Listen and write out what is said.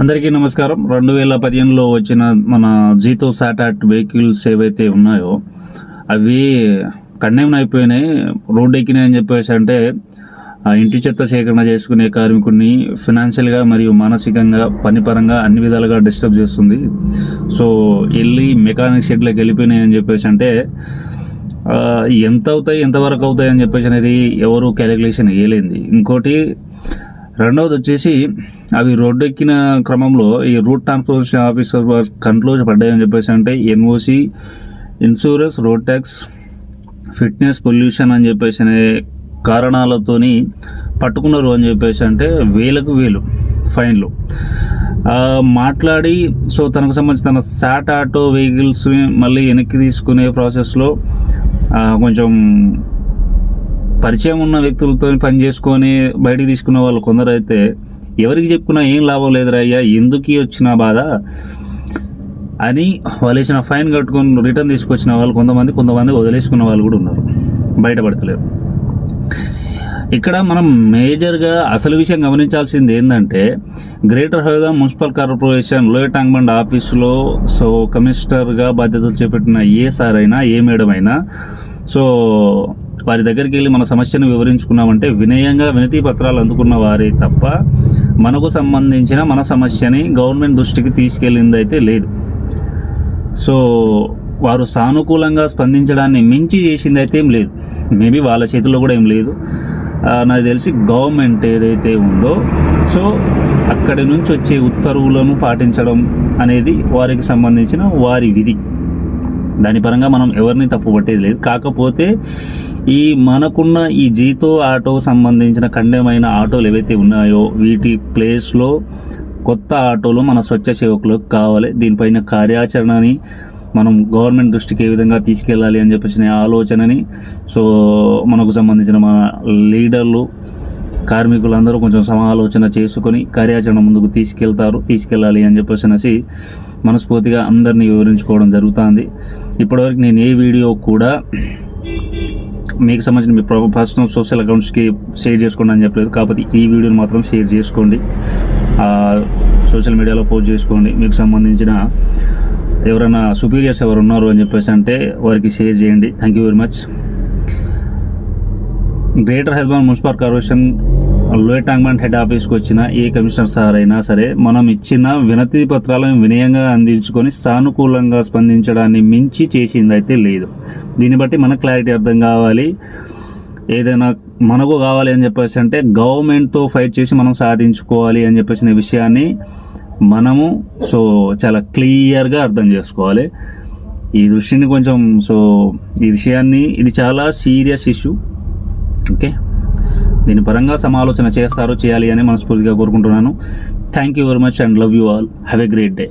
అందరికీ నమస్కారం. రెండు వేల పదిహేనులో వచ్చిన మన జీతో సాటాట్ వెహికల్స్ ఏవైతే ఉన్నాయో అవి కండెమ్న్ అయిపోయినాయి రోడ్డు ఎక్కినాయి అని చెప్పేసి అంటే ఆ ఇంటి చెత్త సేకరణ చేసుకునే కార్మికుడిని ఫినాన్షియల్గా మరియు మానసికంగా పనిపరంగా అన్ని విధాలుగా డిస్టర్బ్ చేస్తుంది. సో వెళ్ళి మెకానిక్ షెడ్లోకి వెళ్ళిపోయినాయి అని చెప్పేసి అంటే ఎంత అవుతాయి ఎంతవరకు అవుతాయి అని చెప్పేసి అనేది ఎవరు క్యాలిక్యులేషన్ వేయలేంది ఇంకోటి రెండవది వచ్చేసి అవి రోడ్డు ఎక్కిన క్రమంలో ఈ రూట్ ట్రాన్స్పోర్టేషన్ ఆఫీసర్ కంట్లో పడ్డాయని చెప్పేసి అంటే NOC insurance road tax fitness pollution అని చెప్పేసి అనే కారణాలతోని పట్టుకున్నారు అని చెప్పేసి అంటే వేలకు వేలు ఫైన్లు. మాట్లాడి సో తనకు సంబంధించిన తన శాట్ ఆటో వెహికల్స్ని మళ్ళీ వెనక్కి తీసుకునే ప్రాసెస్లో కొంచెం పరిచయం ఉన్న వ్యక్తులతో పని చేసుకొని బయటికి తీసుకున్న వాళ్ళు కొందరు అయితే ఎవరికి చెప్పుకున్నా ఏం లాభం లేదురా అయ్యా ఎందుకు వచ్చిన బాధ అని వాళ్ళు వేసిన ఫైన్ కట్టుకొని రిటర్న్ తీసుకొచ్చిన వాళ్ళు కొంతమంది కొంతమంది వదిలేసుకున్న వాళ్ళు కూడా ఉన్నారు. బయటపడతలేరు. ఇక్కడ మనం మేజర్గా అసలు విషయం గమనించాల్సింది ఏంటంటే greater Hyderabad municipal corporation lower bund ఆఫీసులో సో కమిషనర్గా బాధ్యతలు చేపట్టిన ఏ సార్ అయినా ఏ మేడం అయినా సో వారి దగ్గరికి వెళ్ళి మన సమస్యను వివరించుకున్నామంటే వినయంగా వినతి పత్రాలు అందుకున్న వారే తప్ప మనకు సంబంధించిన మన సమస్యని గవర్నమెంట్ దృష్టికి తీసుకెళ్ళింది అయితే లేదు. సో వారు సానుకూలంగా స్పందించడాన్ని మించి చేసింది అయితే ఏం లేదు. మేబీ వాళ్ళ చేతిలో కూడా ఏం లేదు. నాకు తెలిసి గవర్నమెంట్ ఏదైతే ఉందో సో అక్కడి నుంచి వచ్చే ఉత్తర్వులను పాటించడం అనేది వారికి సంబంధించిన వారి విధి. దాని పరంగా మనం ఎవరిని తప్పు పట్టేది లేదు. కాకపోతే ఈ మనకున్న ఈ జీతో ఆటో సంబంధించిన ఖండమైన ఆటోలు ఏవైతే ఉన్నాయో వీటి ప్లేస్లో కొత్త ఆటోలు మన స్వచ్ఛ సేవకులకు కావాలి. దీనిపైన కార్యాచరణని మనం గవర్నమెంట్ దృష్టికి ఏ విధంగా తీసుకెళ్ళాలి అని చెప్పేసిన ఆలోచనని సో మనకు సంబంధించిన మన లీడర్లు కార్మికులందరూ కొంచెం సమాలోచన చేసుకొని కార్యాచరణ ముందుకు తీసుకెళ్తారు తీసుకెళ్ళాలి అని చెప్పేసి అనేసి మనస్ఫూర్తిగా అందరినీ వివరించుకోవడం జరుగుతుంది. ఇప్పటివరకు నేను ఏ వీడియో కూడా మీకు సంబంధించిన మీ పర్సనల్ సోషల్ అకౌంట్స్కి షేర్ చేసుకోండి అని చెప్పలేదు. కాకపోతే ఈ వీడియోని మాత్రం షేర్ చేసుకోండి. సోషల్ మీడియాలో పోస్ట్ చేసుకోండి. మీకు సంబంధించిన ఎవరైనా సుపీరియర్స్ ఎవరు ఉన్నారు అని చెప్పేసి అంటే వారికి షేర్ చేయండి. Thank you very much. Greater Hyderabad municipal corporation lower టాంగ్మెంట్ head ఆఫీస్కి వచ్చిన ఏ కమిషనర్ సార్ అయినా సరే మనం ఇచ్చిన వినతి పత్రాలను వినయంగా అందించుకొని సానుకూలంగా స్పందించడాన్ని మించి చేసింది అయితే లేదు. దీన్ని బట్టి మనకు క్లారిటీ అర్థం కావాలి. ఏదైనా మనకు కావాలి అని చెప్పేసి అంటే గవర్నమెంట్తో ఫైట్ చేసి మనం సాధించుకోవాలి అని చెప్పేసిన విషయాన్ని మనము సో చాలా క్లియర్గా అర్థం చేసుకోవాలి. ఈ దృష్టిని కొంచెం సో ఈ విషయాన్ని ఇది చాలా సీరియస్ ఇష్యూ ఓకే? దీని పరంగా సమాలోచన చేస్తారు చేయాలి అని మనస్ఫూర్తిగా కోరుకుంటున్నాను. Thank you very much and love you all have a great day